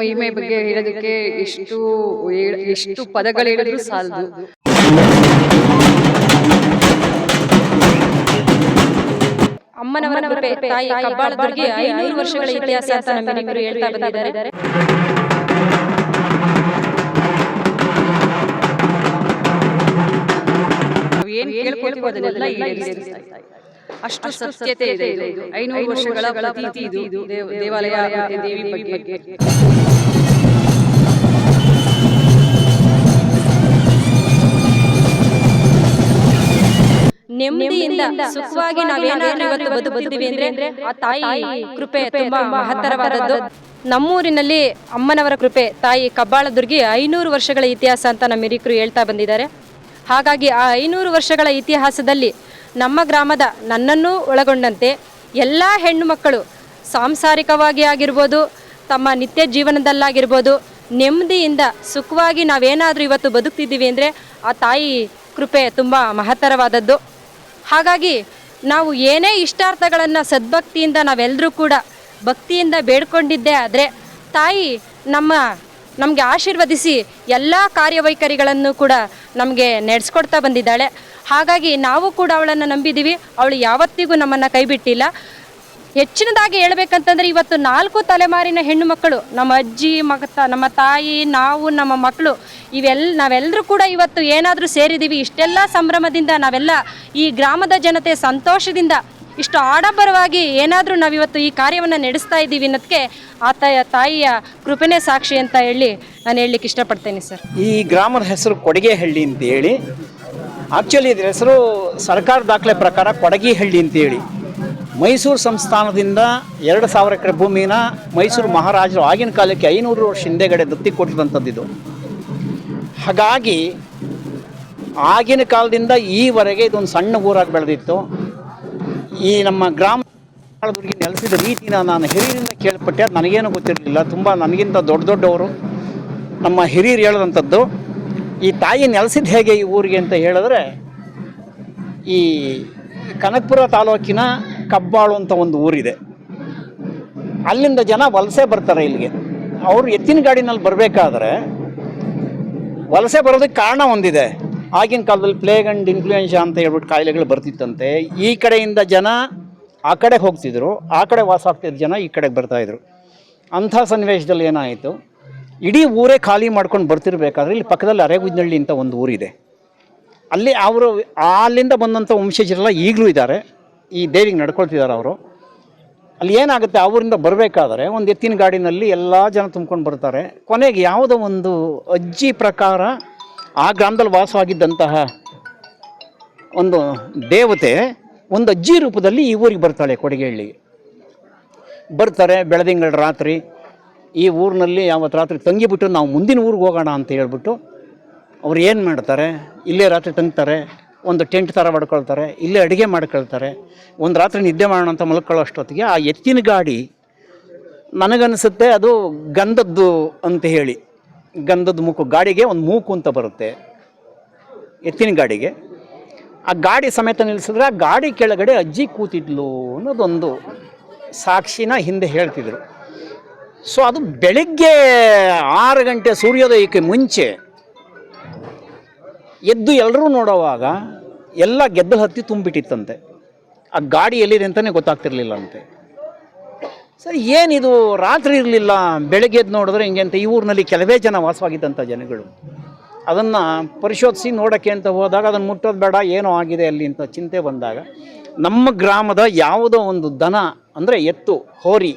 ಮಹಿಮೆ ಬಗ್ಗೆ ಹೇಳೋದಕ್ಕೆ ಎಷ್ಟು ಎಷ್ಟು ಪದಗಳು ಹೇಳಿದ್ರು ಸಾಲದು. ಅಮ್ಮನವರ ತಾಯಿ ಐನೂರು ವರ್ಷಗಳ ಇತಿಹಾಸ ಅಂತ ನಮ್ಮೆಲ್ಲರಿಗೂ ಹೇಳ್ತಾ ಬಂದಿದ್ದಾರೆ. ನಾವು ಏನ್ ಅದನ್ನೆಲ್ಲ ಈಡೇರಿಸ್ತಾ ಇದೆ. ಅಷ್ಟು ಸತ್ಯತೆ ಇದೆ ಇದು. ಐನೂರು ವರ್ಷಗಳ ಪ್ರತೀತಿ ಇದು. ದೇವ- ದೇವಾಲಯ ದೇವಿ ಬಗ್ಗೆ. ನೆಮ್ಮದಿಯಿಂದ ಸುಖವಾಗಿ ನಾವೇನಾದ್ರೂ ಇವತ್ತು ಬದುಕುತ್ತಿದ್ದೀವಿ ಅಂದ್ರೆ ಆ ತಾಯಿ ಕೃಪೆ ತುಂಬಾ ಮಹತ್ತರವಾದದ್ದು. ನಮ್ಮೂರಿನಲ್ಲಿ ಅಮ್ಮನವರ ಕೃಪೆ ತಾಯಿ ಕಬ್ಬಾಳ ದುರ್ಗಿ ಐನೂರು ವರ್ಷಗಳ ಇತಿಹಾಸ ಅಂತ ನಮ್ಮ ಹಿರಿಕರು ಹೇಳ್ತಾ ಬಂದಿದ್ದಾರೆ. ಹಾಗಾಗಿ ಆ ಐನೂರು ವರ್ಷಗಳ ಇತಿಹಾಸದಲ್ಲಿ ನಮ್ಮ ಗ್ರಾಮದ ನನ್ನನ್ನು ಒಳಗೊಂಡಂತೆ ಎಲ್ಲ ಹೆಣ್ಣು ಮಕ್ಕಳು ಸಾಂಸಾರಿಕವಾಗಿ ಆಗಿರ್ಬೋದು, ತಮ್ಮ ನಿತ್ಯ ಜೀವನದಲ್ಲಾಗಿರ್ಬೋದು, ನೆಮ್ಮದಿಯಿಂದ ಸುಖವಾಗಿ ನಾವೇನಾದರೂ ಇವತ್ತು ಬದುಕ್ತಿದ್ದೀವಿ ಅಂದರೆ ಆ ತಾಯಿ ಕೃಪೆ ತುಂಬ ಮಹತ್ತರವಾದದ್ದು. ಹಾಗಾಗಿ ನಾವು ಏನೇ ಇಷ್ಟಾರ್ಥಗಳನ್ನು ಸದ್ಭಕ್ತಿಯಿಂದ ನಾವೆಲ್ಲರೂ ಕೂಡ ಭಕ್ತಿಯಿಂದ ಬೇಡ್ಕೊಂಡಿದ್ದೇ ಆದರೆ ತಾಯಿ ನಮ್ಮ ನಮಗೆ ಆಶೀರ್ವದಿಸಿ ಎಲ್ಲ ಕಾರ್ಯವೈಖರಿಗಳನ್ನು ಕೂಡ ನಮಗೆ ನಡೆಸ್ಕೊಡ್ತಾ ಬಂದಿದ್ದಾಳೆ. ಹಾಗಾಗಿ ನಾವು ಕೂಡ ಅವಳನ್ನು ನಂಬಿದ್ದೀವಿ ಅವಳು ಯಾವತ್ತಿಗೂ ನಮ್ಮನ್ನು ಕೈಬಿಟ್ಟಿಲ್ಲ. ಹೆಚ್ಚಿನದಾಗಿ ಹೇಳ್ಬೇಕಂತಂದ್ರೆ ಇವತ್ತು ನಾಲ್ಕು ತಲೆಮಾರಿನ ಹೆಣ್ಣು ಮಕ್ಕಳು, ನಮ್ಮ ಅಜ್ಜಿ, ಮಗ ನಮ್ಮ ತಾಯಿ, ನಾವು, ನಮ್ಮ ಮಕ್ಕಳು ಇವೆಲ್ಲ ನಾವೆಲ್ಲರೂ ಕೂಡ ಇವತ್ತು ಏನಾದರೂ ಸೇರಿದ್ದೀವಿ ಇಷ್ಟೆಲ್ಲ ಸಂಭ್ರಮದಿಂದ ನಾವೆಲ್ಲ ಈ ಗ್ರಾಮದ ಜನತೆ ಸಂತೋಷದಿಂದ ಇಷ್ಟು ಆಡಂಬರವಾಗಿ ಏನಾದರೂ ನಾವಿವತ್ತು ಈ ಕಾರ್ಯವನ್ನು ನಡೆಸ್ತಾ ಇದ್ದೀವಿ ಅನ್ನೋದಕ್ಕೆ ಆ ತಾಯ ತಾಯಿಯ ಕೃಪೆನೇ ಸಾಕ್ಷಿ ಅಂತ ಹೇಳಿ ನಾನು ಹೇಳಲಿಕ್ಕೆ ಇಷ್ಟಪಡ್ತೇನೆ ಸರ್. ಈ ಗ್ರಾಮದ ಹೆಸರು ಕೊಡಗೆಹಳ್ಳಿ ಅಂತ ಹೇಳಿ ಆಕ್ಚುಲಿ ಇದ್ರ ಹೆಸರು ಸರ್ಕಾರ ದಾಖಲೆ ಪ್ರಕಾರ ಕೊಡಗಿಹಳ್ಳಿ ಅಂತ ಹೇಳಿ ಮೈಸೂರು ಸಂಸ್ಥಾನದಿಂದ ಎರಡು ಸಾವಿರ ಎಕರೆ ಭೂಮಿನ ಮೈಸೂರು ಮಹಾರಾಜರು ಆಗಿನ ಕಾಲಕ್ಕೆ ಐನೂರು ವರ್ಷ ಹಿಂದೆಗಡೆ ದತ್ತಿ ಇದು. ಹಾಗಾಗಿ ಆಗಿನ ಕಾಲದಿಂದ ಈವರೆಗೆ ಇದೊಂದು ಸಣ್ಣ ಊರಾಗಿ ಬೆಳೆದಿತ್ತು. ಈ ನಮ್ಮ ಗ್ರಾಮ ನೆಲೆಸಿದ ರೀತಿನ ನಾನು ಹಿರಿಯರಿಂದ ಕೇಳ್ಪಟ್ಟೆ, ಅದು ನನಗೇನು ಗೊತ್ತಿರಲಿಲ್ಲ. ತುಂಬ ನನಗಿಂತ ದೊಡ್ಡ ದೊಡ್ಡವರು. ನಮ್ಮ ಹಿರಿಯರು ಹೇಳದಂಥದ್ದು ಈ ತಾಯಿ ನೆಲೆಸಿದ್ದು ಹೇಗೆ ಈ ಊರಿಗೆ ಅಂತ ಹೇಳಿದ್ರೆ, ಈ ಕನಕಪುರ ತಾಲೂಕಿನ ಕಬ್ಬಾಳು ಅಂತ ಒಂದು ಊರಿದೆ. ಅಲ್ಲಿಂದ ಜನ ವಲಸೆ ಬರ್ತಾರೆ ಇಲ್ಲಿಗೆ. ಅವರು ಎತ್ತಿನ ಗಾಡಿನಲ್ಲಿ ಬರಬೇಕಾದ್ರೆ ವಲಸೆ ಬರೋದಕ್ಕೆ ಕಾರಣ ಒಂದಿದೆ. ಆಗಿನ ಕಾಲದಲ್ಲಿ ಪ್ಲೇಗ್ ಆ್ಯಂಡ್ ಇನ್ಫ್ಲೂಯೆನ್ಷಾ ಅಂತ ಹೇಳ್ಬಿಟ್ಟು ಕಾಯಿಲೆಗಳು ಬರ್ತಿತ್ತಂತೆ. ಈ ಕಡೆಯಿಂದ ಜನ ಆ ಕಡೆ ಹೋಗ್ತಿದ್ರು. ಆ ಕಡೆ ವಾಸ ಆಗ್ತಿದ್ದ ಜನ ಈ ಕಡೆಗೆ ಬರ್ತಾಯಿದ್ರು ಅಂಥ ಸನ್ನಿವೇಶದಲ್ಲಿ ಏನಾಯಿತು? ಇಡೀ ಊರೇ ಖಾಲಿ ಮಾಡ್ಕೊಂಡು ಬರ್ತಿರ್ಬೇಕಾದ್ರೆ ಇಲ್ಲಿ ಪಕ್ಕದಲ್ಲಿ ಅರೆಗುಜ್ನಳ್ಳಿ ಅಂತ ಒಂದು ಊರಿದೆ. ಅಲ್ಲಿ ಅವರು ಅಲ್ಲಿಂದ ಬಂದಂಥ ವಂಶಜರೆಲ್ಲ ಈಗಲೂ ಇದ್ದಾರೆ. ಈ ದೇವಿಗೆ ನಡ್ಕೊಳ್ತಿದ್ದಾರೆ ಅವರು. ಅಲ್ಲಿ ಏನಾಗುತ್ತೆ? ಅವರಿಂದ ಬರಬೇಕಾದ್ರೆ ಒಂದು ಎತ್ತಿನ ಗಾಡಿನಲ್ಲಿ ಎಲ್ಲ ಜನ ತುಂಬ್ಕೊಂಡು ಬರ್ತಾರೆ. ಕೊನೆಗೆ ಯಾವುದೋ ಒಂದು ಅಜ್ಜಿ ಪ್ರಕಾರ ಆ ಗ್ರಾಮದಲ್ಲಿ ವಾಸವಾಗಿದ್ದಂತಹ ಒಂದು ದೇವತೆ ಒಂದು ಅಜ್ಜಿ ರೂಪದಲ್ಲಿ ಈ ಊರಿಗೆ ಬರ್ತಾಳೆ ಕೊಡಗೇಹಳ್ಳಿಗೆ ಬರ್ತಾರೆ, ಬೆಳದಿಂಗಳ ರಾತ್ರಿ ಈ ಊರಿನಲ್ಲಿ ಯಾವತ್ತು ರಾತ್ರಿ ತಂಗಿಬಿಟ್ಟು ನಾವು ಮುಂದಿನ ಊರಿಗೆ ಹೋಗೋಣ ಅಂತ ಹೇಳ್ಬಿಟ್ಟು ಅವ್ರು ಏನು ಮಾಡ್ತಾರೆ? ಇಲ್ಲೇ ರಾತ್ರಿ ತಂಗ್ತಾರೆ, ಒಂದು ಟೆಂಟ್ ಥರ ಮಾಡ್ಕೊಳ್ತಾರೆ, ಇಲ್ಲೇ ಅಡುಗೆ ಮಾಡ್ಕೊಳ್ತಾರೆ, ಒಂದು ರಾತ್ರಿ ನಿದ್ದೆ ಮಾಡೋಣ ಅಂತ ಮಲ್ಕೊಳ್ಳೋ ಅಷ್ಟೊತ್ತಿಗೆ ಆ ಎತ್ತಿನ ಗಾಡಿ ನನಗನ್ನಿಸುತ್ತೆ ಅದು ಗಂಧದ್ದು ಅಂತ ಹೇಳಿ. ಗಂಧದ ಮೂಕು, ಗಾಡಿಗೆ ಒಂದು ಮೂಕು ಅಂತ ಬರುತ್ತೆ, ಎತ್ತಿನ ಗಾಡಿಗೆ. ಆ ಗಾಡಿ ಸಮೇತ ನಿಲ್ಲಿಸಿದ್ರೆ ಆ ಗಾಡಿ ಕೆಳಗಡೆ ಅಜ್ಜಿ ಕೂತಿದ್ಲು ಅನ್ನೋದೊಂದು ಸಾಕ್ಷಿನ ಹಿಂದೆ ಹೇಳ್ತಿದ್ರು. ಸೊ ಅದು ಬೆಳಿಗ್ಗೆ ಆರು ಗಂಟೆ ಸೂರ್ಯೋದಯಕ್ಕೆ ಮುಂಚೆ ಎದ್ದು ಎಲ್ಲರೂ ನೋಡುವಾಗ ಎಲ್ಲ ಗೆದ್ದು ಹತ್ತಿ ತುಂಬಿಟ್ಟಿತ್ತಂತೆ. ಆ ಗಾಡಿ ಎಲ್ಲಿದೆ ಅಂತಲೇ ಗೊತ್ತಾಗ್ತಿರ್ಲಿಲ್ಲ ಅಂತೆ ಸರಿ, ಏನಿದು? ರಾತ್ರಿ ಇರಲಿಲ್ಲ, ಬೆಳಗ್ಗೆ ಎದ್ದು ನೋಡಿದ್ರೆ ಹಿಂಗೆ ಅಂತ ಈ ಊರಿನಲ್ಲಿ ಕೆಲವೇ ಜನ ವಾಸವಾಗಿದ್ದಂಥ ಜನಗಳು. ಅದನ್ನು ಪರಿಶೋಧಿಸಿ ನೋಡೋಕ್ಕೆ ಅಂತ ಹೋದಾಗ ಅದನ್ನು ಮುಟ್ಟೋದು ಬೇಡ, ಏನೋ ಆಗಿದೆ ಅಲ್ಲಿ ಅಂತ ಚಿಂತೆ ಬಂದಾಗ ನಮ್ಮ ಗ್ರಾಮದ ಯಾವುದೋ ಒಂದು ದನ ಅಂದರೆ ಎತ್ತು, ಹೋರಿ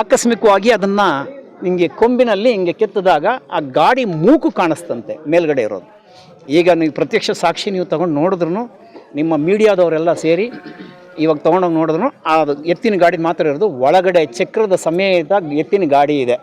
ಆಕಸ್ಮಿಕವಾಗಿ ಅದನ್ನು ನಿಮಗೆ ಕೊಂಬಿನಲ್ಲಿ ಹಿಂಗೆ ಕೆತ್ತಿದಾಗ ಆ ಗಾಡಿ ಮೂಕು ಕಾಣಿಸ್ತಂತೆ ಮೇಲ್ಗಡೆ ಇರೋದು. ಈಗ ನೀವು ಪ್ರತ್ಯಕ್ಷ ಸಾಕ್ಷಿ ನೀವು ತಗೊಂಡು ನೋಡಿದ್ರು ನಿಮ್ಮ ಮೀಡಿಯಾದವರೆಲ್ಲ ಸೇರಿ ಇವಾಗ ತೊಗೊಂಡೋಗಿ ನೋಡಿದ್ರು ಅದು ಎತ್ತಿನ ಗಾಡಿ ಮಾತ್ರ ಇರೋದು. ಒಳಗಡೆ ಚಕ್ರದ ಸಮೇತ ಎತ್ತಿನ ಗಾಡಿ ಇದೆ.